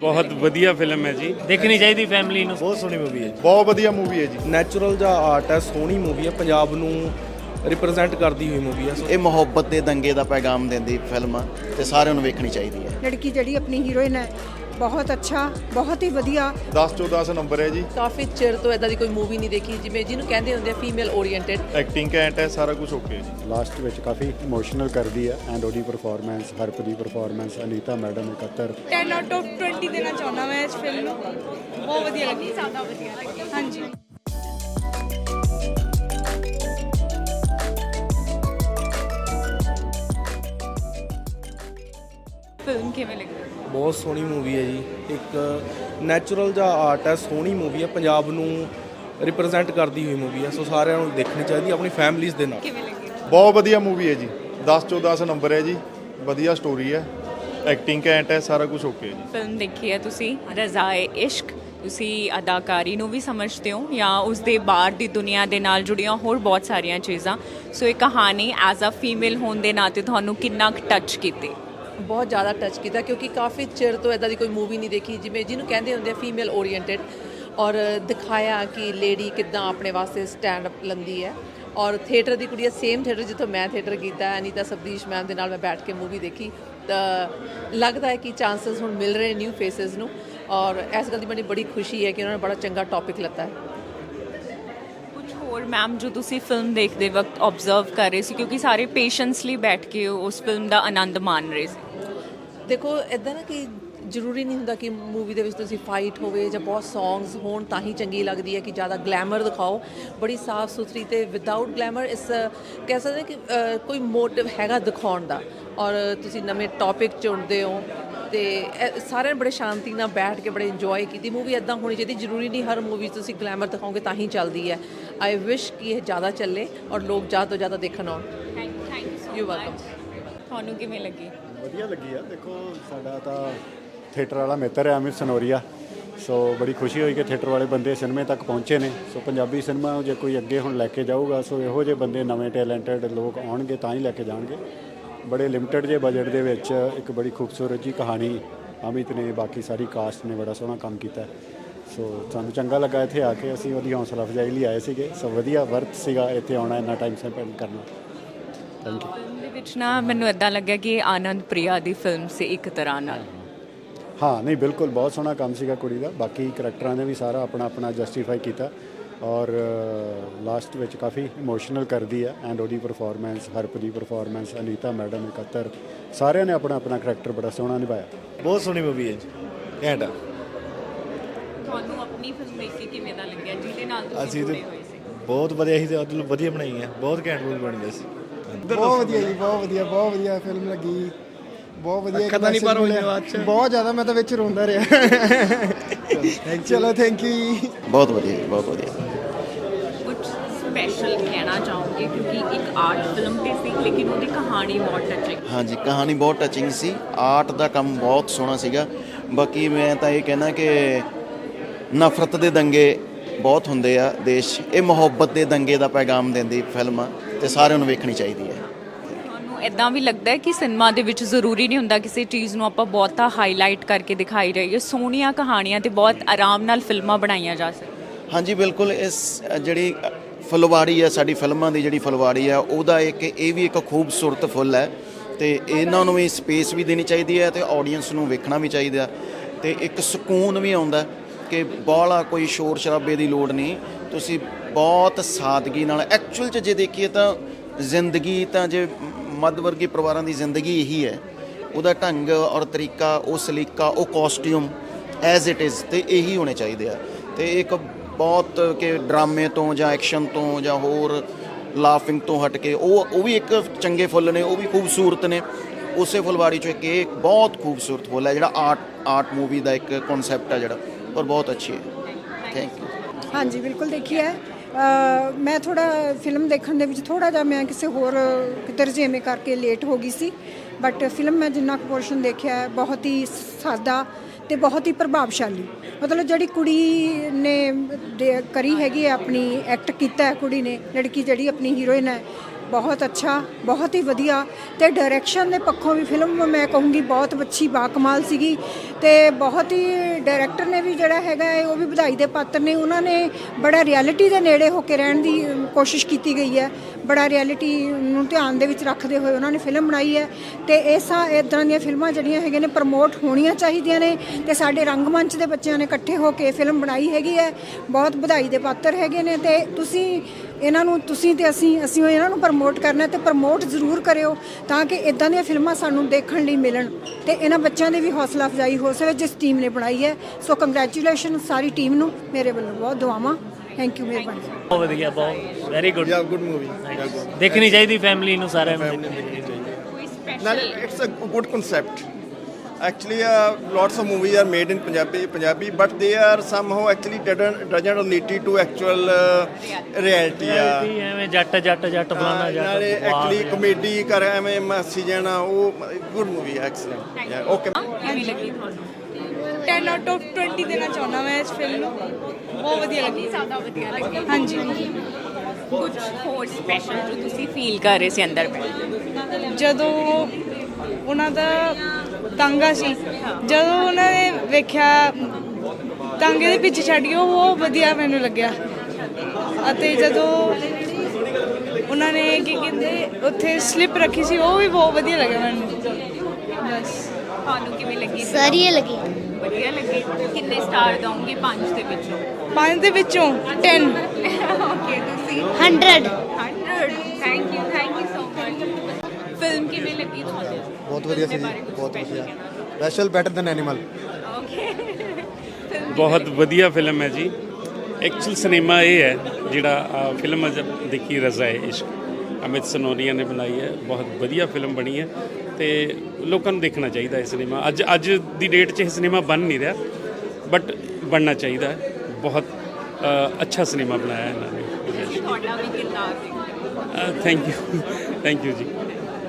ਬਹੁਤ ਵਧੀਆ ਫਿਲਮ ਹੈ ਜੀ। ਦੇਖਣੀ ਚਾਹੀਦੀ ਫੈਮਿਲੀ ਨੂੰ। ਬਹੁਤ ਸੋਹਣੀ ਮੂਵੀ ਹੈ ਜੀ। ਬਹੁਤ ਵਧੀਆ ਮੂਵੀ ਹੈ ਜੀ। ਨੈਚੁਰਲ ਜਿਹਾ ਆਰਟ ਹੈ ਸੋਹਣੀ ਮੂਵੀ ਹੈ ਪੰਜਾਬ ਨੂੰ ਰਿਪਰੈਜ਼ੈਂਟ ਕਰਦੀ ਹੋਈ ਮੂਵੀ ਹੈ। ਇਹ ਮੁਹੱਬਤ ਦੇ ਦੰਗੇ ਦਾ ਪੈਗਾਮ ਦਿੰਦੀ ਫਿਲਮ ਆ ਤੇ ਸਾਰਿਆਂ ਨੂੰ ਵੇਖਣੀ ਚਾਹੀਦੀ ਹੈ। ਲੜਕੀ ਜਿਹੜੀ ਆਪਣੀ ਹੀਰੋਇਨ ਹੈ ਬਹੁਤ ਅੱਛਾ ਬਹੁਤ ਹੀ ਵਧੀਆ। 10 ਚੋਂ 10 ਨੰਬਰ ਹੈ ਜੀ। ਕਾਫੀ ਚਿਰ ਤੋਂ ਇਦਾਂ ਦੀ ਕੋਈ ਮੂਵੀ ਨਹੀਂ ਦੇਖੀ ਜਿਵੇਂ ਜਿਹਨੂੰ ਕਹਿੰਦੇ ਹੁੰਦੇ ਆ ਫੀਮੇਲ ਓਰੀਐਂਟਡ ਐਕਟਿੰਗ ਘੈਂਟ ਹੈ ਸਾਰਾ ਕੁਝ ਓਕੇ ਹੈ ਜੀ। ਲਾਸਟ ਵਿੱਚ ਕਾਫੀ ਇਮੋਸ਼ਨਲ ਕਰਦੀ ਹੈ ਐਂਡ ਉਹਦੀ ਪਰਫਾਰਮੈਂਸ ਹਰਪ ਦੀ ਪਰਫਾਰਮੈਂਸ ਅਨੀਤਾ ਮੈਡਮ ਇਕੱਤਰ। 10 ਆਊਟ ਆਫ 20 ਦੇਣਾ ਚਾਹੁੰਦਾ ਮੈਂ ਇਸ ਫਿਲਮ ਨੂੰ। ਬਹੁਤ ਵਧੀਆ ਲੱਗੀ। ਜ਼ਿਆਦਾ ਵਧੀਆ ਲੱਗੀ। ਹਾਂਜੀ। ਫਿਲਮ ਕਿਵੇਂ ਲੱਗੀ? ਬਹੁਤ ਸੋਹਣੀ ਮੂਵੀ ਹੈ ਜੀ। ਇੱਕ ਨੈਚੁਰਲ ਜਿਹਾ ਆਰਟ ਹੈ ਸੋਹਣੀ ਮੂਵੀ ਹੈ ਪੰਜਾਬ ਨੂੰ ਰਿਪਰੈਜ਼ੈਂਟ ਕਰਦੀ ਹੋਈ ਮੂਵੀ ਹੈ। ਸੋ ਸਾਰਿਆਂ ਨੂੰ ਦੇਖਣੀ ਚਾਹੀਦੀ ਆਪਣੀ ਫੈਮਿਲੀਜ਼ ਦੇ ਨਾਲ। ਕਿਵੇਂ ਲੱਗੀ? ਬਹੁਤ ਵਧੀਆ ਮੂਵੀ ਹੈ ਜੀ। 10 ਚੋਂ 10 ਨੰਬਰ ਹੈ ਜੀ। ਵਧੀਆ ਸਟੋਰੀ ਹੈ। ਐਕਟਿੰਗ ਘੈਂਟ ਹੈ ਸਾਰਾ ਕੁਝ ਓਕੇ ਹੈ ਜੀ। ਫਿਲਮ ਦੇਖੀ ਹੈ ਤੁਸੀਂ? ਰਜ਼ਾਏ ਇਸ਼ਕ। ਤੁਸੀਂ ਅਦਾਕਾਰੀ ਨੂੰ ਵੀ ਸਮਝਦੇ ਹੋ ਜਾਂ ਉਸ ਦੇ ਬਾਹਰ ਦੀ ਦੁਨੀਆ ਦੇ ਨਾਲ ਜੁੜੀਆਂ ਹੋਰ ਬਹੁਤ ਸਾਰੀਆਂ ਚੀਜ਼ਾਂ। ਸੋ ਇਹ ਕਹਾਣੀ ਐਜ਼ ਅ ਫੀਮੇਲ ਹੋਣ ਦੇ ਨਾਤੇ ਤੁਹਾਨੂੰ ਕਿੰਨਾ ਟੱਚ ਕੀਤੀ? ਬਹੁਤ ਜ਼ਿਆਦਾ ਟੱਚ ਕੀਤਾ ਕਿਉਂਕਿ ਕਾਫੀ ਚਿਰ ਤੋਂ ਇਦਾਂ ਦੀ ਕੋਈ ਮੂਵੀ ਨਹੀਂ ਦੇਖੀ, ਜਿਵੇਂ ਜਿਹਨੂੰ ਕਹਿੰਦੇ ਹੁੰਦੇ ਆ ਫੀਮੇਲ ਓਰੀਐਂਟਡ ਔਰ ਦਿਖਾਇਆ ਕਿ ਲੇਡੀ ਕਿੱਦਾਂ ਆਪਣੇ ਵਾਸਤੇ ਸਟੈਂਡ ਅਪ ਲੰਦੀ ਹੈ ਔਰ ਥੀਏਟਰ ਦੀ ਕੁੜੀ ਸੇਮ ਥੀਏਟਰ ਜਿੱਥੋਂ ਮੈਂ ਥੀਏਟਰ ਕੀਤਾ, ਅਨੀਤਾ ਸਬਦੀਸ਼ ਮੈਮ ਦੇ ਨਾਲ ਮੈਂ ਬੈਠ ਕੇ ਮੂਵੀ ਦੇਖੀ, ਤਾਂ ਲੱਗਦਾ ਹੈ ਕਿ ਚਾਂਸਸ ਹੁਣ ਮਿਲ ਰਹੇ ਨਿਊ ਫੇਸਿਸ ਨੂੰ ਔਰ ਇਸ ਗੱਲ ਦੀ ਮੈਨੂੰ ਬੜੀ ਖੁਸ਼ੀ ਹੈ ਕਿ ਉਹਨਾਂ ਨੇ ਬੜਾ ਚੰਗਾ ਟੌਪਿਕ ਲੱਤਾ ਹੈ। ਹੋਰ ਮੈਮ ਜੋ ਤੁਸੀਂ ਫਿਲਮ ਦੇਖਦੇ ਵਕਤ ਆਬਜ਼ਰਵ ਕਰ ਰਹੇ ਸੀ, ਕਿਉਂਕਿ ਸਾਰੇ ਪੇਸ਼ੈਂਸਲੀ ਬੈਠ ਕੇ ਉਸ ਫਿਲਮ ਦਾ ਆਨੰਦ ਮਾਣ ਰਹੇ ਸੀ। ਦੇਖੋ ਇਦਾਂ ਨਾ ਕਿ ਜ਼ਰੂਰੀ ਨਹੀਂ ਹੁੰਦਾ ਕਿ ਮੂਵੀ ਦੇ ਵਿੱਚ ਤੁਸੀਂ ਫਾਈਟ ਹੋਵੇ ਜਾਂ ਬਹੁਤ ਸੌਂਗਸ ਹੋਣ ਤਾਂ ਹੀ ਚੰਗੀ ਲੱਗਦੀ ਹੈ ਕਿ ਜ਼ਿਆਦਾ ਗਲੈਮਰ ਦਿਖਾਓ। ਬੜੀ ਸਾਫ਼ ਸੁਥਰੀ ਤੇ ਵਿਦਆਊਟ ਗਲੈਮਰ ਇਸ ਕਹਿ ਸਕਦੇ ਕਿ ਕੋਈ ਮੋਟਿਵ ਹੈਗਾ ਦਿਖਾਉਣ ਦਾ। ਔਰ ਤੁਸੀਂ ਨਵੇਂ ਟੌਪਿਕ ਚੁਣਦੇ ਹੋ ਤੇ ਸਾਰਿਆਂ ਨੇ ਬੜੇ ਸ਼ਾਂਤੀ ਨਾਲ ਬੈਠ ਕੇ ਬੜੇ ਇੰਜੋਏ ਕੀਤੀ। ਮੂਵੀ ਇਦਾਂ ਹੋਣੀ ਚਾਹੀਦੀ ਜ਼ਰੂਰੀ ਨਹੀਂ ਹਰ ਮੂਵੀ ਤੁਸੀਂ ਗਲੈਮਰ ਦਿਖਾਓਗੇ ਤਾਂ ਹੀ ਚੱਲਦੀ ਹੈ। ਆਈ ਵਿਸ਼ ਕਿ ਇਹ ਜ਼ਿਆਦਾ ਚੱਲੇ ਔਰ ਲੋਕ ਜ਼ਿਆਦਾ ਤੋਂ ਜ਼ਿਆਦਾ ਦੇਖਣ ਆਉਣ। Thank thank you so You're welcome. ਤੁਹਾਨੂੰ ਕਿਵੇਂ ਲੱਗੀ? ਵਧੀਆ ਲੱਗੀ ਆ। ਦੇਖੋ, ਸਾਡਾ ਤਾਂ ਥੀਏਟਰ ਵਾਲਾ ਮਿੱਤਰ ਹੈ ਅਮਿਤ ਸਨੋਰੀਆ। ਸੋ ਬੜੀ ਖੁਸ਼ੀ ਹੋਈ ਕਿ ਥੀਏਟਰ ਵਾਲੇ ਬੰਦੇ ਸਿਨੇਮੇ ਤੱਕ ਪਹੁੰਚੇ ਨੇ। ਸੋ ਪੰਜਾਬੀ ਸਿਨੇਮਾ ਜੇ ਕੋਈ ਅੱਗੇ ਹੁਣ ਲੈ ਕੇ ਜਾਊਗਾ, ਸੋ ਇਹੋ ਜਿਹੇ ਬੰਦੇ ਨਵੇਂ ਟੈਲੈਂਟਡ ਲੋਕ ਆਉਣਗੇ, ਤਾਂ ਹੀ ਲੈ ਕੇ ਜਾਣਗੇ। ਬੜੇ ਲਿਮਟਿਡ ਜੇ ਬਜਟ ਦੇ ਵਿੱਚ ਇੱਕ ਬੜੀ ਖੂਬਸੂਰਤ ਜੀ ਕਹਾਣੀ ਅਮਿਤ ਨੇ, ਬਾਕੀ ਸਾਰੀ ਕਾਸਟ ਨੇ ਬੜਾ ਸੋਹਣਾ ਕੰਮ ਕੀਤਾ। ਸੋ ਸਾਨੂੰ ਚੰਗਾ ਲੱਗਾ ਇੱਥੇ ਆ ਕੇ, ਅਸੀਂ ਉਹਦੀ ਹੌਸਲਾ ਅਫਜ਼ਾਈ ਲਈ ਆਏ ਸੀਗੇ। ਸੋ ਵਧੀਆ ਵਰਤ ਸੀਗਾ ਇੱਥੇ ਆਉਣਾ, ਇੰਨਾ ਟਾਈਮ ਸਪੈਂਡ ਕਰਨਾ। ਥੈਂਕ ਯੂ ਫਿਲਮ ਦੇ ਵਿੱਚ ਨਾ ਮੈਨੂੰ ਇਦਾਂ ਲੱਗਿਆ ਕਿ ਇਹ ਆਨੰਦ ਪ੍ਰਿਆ ਦੀ ਫਿਲਮ ਸੀ ਇੱਕ ਤਰ੍ਹਾਂ ਨਾਲ। ਹਾਂ ਨਹੀਂ ਬਿਲਕੁਲ ਬਹੁਤ ਸੋਹਣਾ ਕੰਮ ਸੀਗਾ ਕੁੜੀ ਦਾ। ਬਾਕੀ ਕਰੈਕਟਰਾਂ ਨੇ ਵੀ ਸਾਰਾ ਆਪਣਾ ਆਪਣਾ ਜਸਟੀਫਾਈ ਕੀਤਾ ਔਰ ਲਾਸਟ ਵਿੱਚ ਕਾਫੀ ਇਮੋਸ਼ਨਲ ਕਰਦੀ ਹੈ ਐਂਡ ਉਹਦੀ ਪਰਫਾਰਮੈਂਸ ਹਰਪ ਦੀ ਪਰਫਾਰਮੈਂਸ ਅਨੀਤਾ ਮੈਡਮ ਇਕੱਤਰ ਸਾਰਿਆਂ ਨੇ ਆਪਣਾ ਆਪਣਾ ਕਰੈਕਟਰ ਬੜਾ ਸੋਹਣਾ ਨਿਭਾਇਆ। ਬਹੁਤ ਸੋਹਣੀ ਮੂਵੀ ਹੈ ਜੀ। ਘੈਂਟ ਆ। ਤੁਹਾਨੂੰ ਆਪਣੀ ਫਿਲਮ ਦੇਖ ਕੇ ਕਿਵੇਂ ਦਾ ਲੱਗਿਆ? ਜਿਹਦੇ ਨਾਲ ਤੁਸੀਂ ਅਸੀਂ ਜੁੜੇ ਹੋਏ ਸੀ। ਬਹੁਤ ਵਧੀਆ ਹੀ ਤੇ ਅਦਲ ਵਧੀਆ ਬਣਾਈ ਹੈ ਬਹੁਤ ਘੈਂਟ ਮੂਵੀ ਬਣੀ ਹੈ ਸੀ ਬਹੁਤ ਵਧੀਆ ਜੀ ਬਹੁਤ ਵਧੀਆ ਬਹੁਤ ਵਧੀਆ ਫਿਲਮ ਲੱਗੀ। ਬਹੁਤ ਵਧੀਆ ਅੱਖਾਂ ਤਾਂ ਨਹੀਂ ਭਰ ਹੋਈਆਂ। ਬਾਅਦ ਚ। ਬਹੁਤ ਜ਼ਿਆਦਾ ਮੈਂ ਤਾਂ ਵਿੱਚ ਰੋਂਦਾ ਰਿਹਾ। ਚਲੋ ਥੈਂਕ ਯੂ ਬਹੁਤ ਵਧੀਆ ਜੀ, ਬਹੁਤ ਵਧੀਆ। ਕੁਝ ਸਪੈਸ਼ਲ ਕਹਿਣਾ ਚਾਹੋਗੇ? ਕਿਉਂਕਿ ਇੱਕ ਆਰਟ ਫਿਲਮ ਤੇ ਸੀ ਲੇਕਿਨ ਉਹਦੀ ਕਹਾਣੀ ਬਹੁਤ ਟੱਚਿੰਗ ਹਾਂਜੀ ਕਹਾਣੀ ਬਹੁਤ ਟੱਚਿੰਗ ਸੀ। ਆਰਟ ਦਾ ਕੰਮ ਬਹੁਤ ਸੋਹਣਾ ਸੀਗਾ। ਬਾਕੀ ਮੈਂ ਤਾਂ ਇਹ ਕਹਿਣਾ ਕਿ ਨਫ਼ਰਤ ਦੇ ਦੰਗੇ ਬਹੁਤ ਹੁੰਦੇ ਆ ਦੇਸ਼। ਇਹ ਮੁਹੱਬਤ ਦੇ ਦੰਗੇ ਦਾ ਪੈਗਾਮ ਦਿੰਦੀ ਫਿਲਮ। ਆ ਤੇ ਸਾਰਿਆਂ ਨੂੰ ਵੇਖਣੀ ਚਾਹੀਦੀ ਹੈ। ਤੁਹਾਨੂੰ ਇਦਾਂ ਵੀ ਲੱਗਦਾ ਹੈ ਕਿ ਸਿਨੇਮਾ ਦੇ ਵਿੱਚ ਜ਼ਰੂਰੀ ਨਹੀਂ ਹੁੰਦਾ ਕਿਸੇ ਚੀਜ਼ ਨੂੰ ਆਪਾਂ ਬਹੁਤਾ ਹਾਈਲਾਈਟ ਕਰਕੇ ਦਿਖਾਈ ਰਹੀਏ ਸੋਹਣੀਆਂ ਕਹਾਣੀਆਂ ਤੇ ਬਹੁਤ ਆਰਾਮ ਨਾਲ ਫਿਲਮਾਂ ਬਣਾਈਆਂ ਜਾ ਸਕਦੀਆਂ। ਹਾਂਜੀ ਬਿਲਕੁਲ ਇਸ ਜਿਹੜੀ ਫੁਲਵਾੜੀ ਹੈ ਸਾਡੀ ਫਿਲਮਾਂ ਦੀ ਜਿਹੜੀ ਫੁਲਵਾੜੀ ਹੈ ਉਹਦਾ ਇੱਕ ਇਹ ਵੀ ਇੱਕ ਖੂਬਸੂਰਤ ਫੁੱਲ ਹੈ ਤੇ ਇਹਨਾਂ ਨੂੰ ਵੀ ਸਪੇਸ ਵੀ ਦੇਣੀ ਚਾਹੀਦੀ ਹੈ ਤੇ ਆਡੀਅנס ਨੂੰ ਵੇਖਣਾ ਵੀ ਚਾਹੀਦਾ ਤੇ ਇੱਕ ਸਕੂਨ ਵੀ ਆਉਂਦਾ ਕਿ ਬਾਹਲਾ ਕੋਈ ਸ਼ੋਰ ਸ਼ਰਾਬੇ ਦੀ ਲੋੜ ਨਹੀਂ। ਤੁਸੀਂ ਬਹੁਤ ਸਾਦਗੀ ਨਾਲ ਐਕਚੁਅਲ ਚ ਜੇ ਦੇਖੀਏ ਤਾਂ ਜ਼ਿੰਦਗੀ ਤਾਂ ਜੇ ਮੱਧ ਵਰਗੀ ਪਰਿਵਾਰਾਂ ਦੀ ਜ਼ਿੰਦਗੀ ਇਹੀ ਹੈ। ਉਹਦਾ ਢੰਗ ਔਰ ਤਰੀਕਾ, ਉਹ ਸਲੀਕਾ, ਉਹ ਕਾਸਟਿਊਮ ਐਜ਼ ਇਟ ਇਜ਼ ਤੇ ਇਹੀ ਹੋਣੇ ਚਾਹੀਦੇ ਆ। ਤੇ ਇੱਕ ਬਹੁਤ ਕਿ ਡਰਾਮੇ ਤੋਂ ਜਾਂ ਐਕਸ਼ਨ ਤੋਂ ਜਾਂ ਹੋਰ ਲਾਫਿੰਗ ਤੋਂ ਹਟ ਕੇ ਉਹ ਉਹ ਵੀ ਇੱਕ ਚੰਗੇ ਫੁੱਲ ਨੇ, ਉਹ ਵੀ ਖੂਬਸੂਰਤ ਨੇ। ਉਸੇ ਫੁਲਵਾੜੀ ਚੋਂ ਇੱਕ ਇਹ ਬਹੁਤ ਖੂਬਸੂਰਤ ਫੁੱਲ ਹੈ, ਜਿਹੜਾ ਆਰਟ ਆਰਟ ਮੂਵੀ ਦਾ ਇੱਕ ਕਨਸੈਪਟ ਹੈ ਜਿਹੜਾ, ਔਰ ਬਹੁਤ ਅੱਛੀ ਹੈ। ਥੈਂਕ ਯੂ ਹਾਂਜੀ, ਬਿਲਕੁਲ ਦੇਖੀ ਹੈ। ਮੈਂ ਥੋੜਾ ਫਿਲਮ ਦੇਖਣ ਦੇ ਵਿੱਚ ਥੋੜਾ ਜਿਹਾ ਮੈਂ ਕਿਸੇ ਹੋਰ ਕਿਤੇ ਕਰਕੇ ਲੇਟ ਹੋ ਗਈ ਸੀ। ਬਟ ਫਿਲਮ ਮੈਂ ਜਿੰਨਾ ਕੁ ਪੋਰਸ਼ਨ ਦੇਖਿਆ ਬਹੁਤ ਹੀ ਸਾਦਾ ਤੇ ਬਹੁਤ ਹੀ ਪ੍ਰਭਾਵਸ਼ਾਲੀ। ਮਤਲਬ ਜਿਹੜੀ ਕੁੜੀ ਨੇ ਕਰੀ ਹੈਗੀ ਹੈ, ਆਪਣੀ ਐਕਟ ਕੀਤਾ ਹੈ ਕੁੜੀ ਨੇ, ਲੜਕੀ ਜਿਹੜੀ ਆਪਣੀ ਹੀਰੋਇਨ ਹੈ ਬਹੁਤ ਅੱਛਾ, ਬਹੁਤ ਹੀ ਵਧੀਆ ਤੇ ਡਾਇਰੈਕਸ਼ਨ ਦੇ ਪੱਖੋਂ ਵੀ ਫਿਲਮ ਮੈਂ ਕਹੂੰਗੀ ਬਹੁਤ ਅੱਛੀ ਬਾਕਮਾਲ ਸੀਗੀ ਤੇ ਬਹੁਤ ਹੀ ਡਾਇਰੈਕਟਰ ਨੇ ਵੀ ਜਿਹੜਾ ਹੈਗਾ ਹੈ, ਉਹ ਵੀ ਵਧਾਈ ਦੇ ਪਾਤਰ ਨੇ। ਉਹਨਾਂ ਨੇ ਬੜਾ ਰਿਐਲਿਟੀ ਦੇ ਨੇੜੇ ਹੋ ਕੇ ਰਹਿਣ ਦੀ ਕੋਸ਼ਿਸ਼ ਕੀਤੀ ਗਈ ਹੈ। ਬੜਾ ਰਿਐਲਿਟੀ ਨੂੰ ਧਿਆਨ ਦੇ ਵਿੱਚ ਰੱਖਦੇ ਹੋਏ ਉਹਨਾਂ ਨੇ ਫਿਲਮ ਬਣਾਈ ਹੈ ਤੇ ਐਸਾ ਇਦਾਂ ਦੀਆਂ ਫਿਲਮਾਂ ਜਿਹੜੀਆਂ ਹੈਗੇ ਨੇ ਪ੍ਰਮੋਟ ਹੋਣੀਆਂ ਚਾਹੀਦੀਆਂ ਨੇ ਤੇ ਸਾਡੇ ਰੰਗਮੰਚ ਦੇ ਬੱਚਿਆਂ ਨੇ ਇਕੱਠੇ ਹੋ ਕੇ ਫਿਲਮ ਬਣਾਈ ਹੈਗੀ ਹੈ। ਬਹੁਤ ਵਧਾਈ ਦੇ ਪਾਤਰ ਹੈਗੇ ਨੇ ਤੇ ਤੁਸੀਂ ਇਹਨਾਂ ਨੂੰ ਤੁਸੀਂ ਤੇ ਅਸੀਂ ਅਸੀਂ ਇਹਨਾਂ ਨੂੰ ਪ੍ਰਮੋਟ ਕਰਨਾ ਤੇ ਪ੍ਰਮੋਟ ਜ਼ਰੂਰ ਕਰਿਓ ਤਾਂ ਕਿ ਇਦਾਂ ਦੀਆਂ ਫਿਲਮਾਂ ਸਾਨੂੰ ਦੇਖਣ ਲਈ ਮਿਲਣ ਤੇ ਇਹਨਾਂ ਬੱਚਿਆਂ ਦੀ ਵੀ ਹੌਸਲਾ ਅਫਜ਼ਾਈ ਹੋ ਸਕੇ ਜਿਸ ਟੀਮ ਨੇ ਬਣਾਈ ਹੈ। ਸੋ ਕੰਗ੍ਰੈਚੁਲੇਸ਼ਨ ਸਾਰੀ ਟੀਮ ਨੂੰ। ਮੇਰੇ ਵੱਲੋਂ ਬਹੁਤ ਦੁਆਵਾਂ। ਥੈਂਕ ਯੂ ਮਿਹਰਬਾਨੀ। ਬਹੁਤ ਵਧੀਆ ਬਹੁਤ very good yeah good movie ਦੇਖਣੀ ਚਾਹੀਦੀ ਫੈਮਿਲੀ ਨੂੰ ਸਾਰਿਆਂ ਨੂੰ Now, it's a good concept. Actually, uh, lots of movies are made in Punjabi, Punjabi, but they are somehow actually doesn't doesn't relate to actual uh, reality. Yeah. ਵੀ ਐਵੇਂ ਜੱਟ ਜੱਟ ਜੱਟ ਫਲਾਣਾ ਜੱਟ ਨਾਲੇ ਐਕਚੁਅਲੀ। ਕਮੇਡੀ ਕਰ ਐਵੇਂ ਮਾਸੀ ਜਾਣਾ ਉਹ ਗੁੱਡ ਮੂਵੀ ਹੈ ਐਕਸਲੈਂਟ ਯਾ ਓਕੇ ਕਿਵੇਂ ਲੱਗੀ ਤੁਹਾਨੂੰ? 10 ਆਊਟ ਆਫ 20 ਦੇਣਾ ਚਾਹੁੰਦਾ ਮੈਂ ਇਸ ਫਿਲਮ ਨੂੰ। ਬਹੁਤ ਵਧੀਆ ਲੱਗੀ। ਜ਼ਿਆਦਾ ਵਧੀਆ ਲੱਗੀ। ਹਾਂਜੀ। ਕੁਝ ਹੋਰ ਸਪੈਸ਼ਲ ਜੋ ਤੁਸੀਂ ਫੀਲ ਕਰ ਰਹੇ ਸੀ ਅੰਦਰ ਬੈਠ ਕੇ? ਜਦੋਂ ਉਹਨਾਂ ਦਾ ਤਾਂਗਾ ਸੀ। ਜਦੋਂ ਉਹਨਾਂ ਨੇ ਵੇਖਿਆ ਤਾਂਗੇ ਦੇ ਪਿੱਛੇ ਛੱਡ ਗਿਆ ਉਹ ਵਧੀਆ ਮੈਨੂੰ ਲੱਗਿਆ। ਅਤੇ ਜਦੋਂ ਉਹਨਾਂ ਨੇ ਕੀ ਕਹਿੰਦੇ ਉੱਥੇ ਸਲਿੱਪ ਰੱਖੀ ਸੀ ਉਹ ਵੀ ਬਹੁਤ ਵਧੀਆ ਲੱਗਿਆ ਮੈਨੂੰ। ਬਸ। ਤੁਹਾਨੂੰ ਕਿਵੇਂ ਲੱਗੀ? ਸਾਰੀ ਲੱਗੀ। ਵਧੀਆ ਲੱਗੀ। ਕਿੰਨੇ ਸਟਾਰ ਦਵਾਂਗੇ ਪੰਜ ਦੇ ਵਿੱਚੋਂ? ਪੰਜ ਦੇ ਵਿੱਚੋਂ 10 ਓਕੇ ਤੁਸੀਂ? 100 100 thank you thank you so much film ਕਿਵੇਂ ਲੱਗੀ ਤੁਹਾਨੂੰ ਬਹੁਤ ਵਧੀਆ ਸੀ ਜੀ ਬਹੁਤ ਵਧੀਆ। ਸਪੈਸ਼ਲ ਬੈਟਰ ਦੈਨ ਐਨੀਮਲ ਬਹੁਤ ਵਧੀਆ ਫਿਲਮ ਹੈ ਜੀ। ਐਕਚੁਅਲ ਸਿਨੇਮਾ ਇਹ ਹੈ ਜਿਹੜਾ ਫਿਲਮ ਅਜ ਦੇਖੀ ਰਜ਼ਾ ਹੈ ਇਸ਼ਕ। ਅਮਿਤ ਸਨੋਰੀਆ ਨੇ ਬਣਾਈ ਹੈ ਬਹੁਤ ਵਧੀਆ ਫਿਲਮ ਬਣੀ ਹੈ। ਤੇ ਲੋਕਾਂ ਨੂੰ ਦੇਖਣਾ ਚਾਹੀਦਾ ਇਹ ਸਿਨੇਮਾ ਅੱਜ ਅੱਜ ਦੀ ਡੇਟ 'ਚ ਇਹ ਸਿਨੇਮਾ ਬਣ ਨਹੀਂ ਰਿਹਾ ਬਟ ਬਣਨਾ ਚਾਹੀਦਾ ਹੈ। ਬਹੁਤ ਅੱਛਾ ਸਿਨੇਮਾ ਬਣਾਇਆ ਇਹਨਾਂ ਨੇ। ਥੈਂਕ ਯੂ ਥੈਂਕ ਯੂ ਜੀ।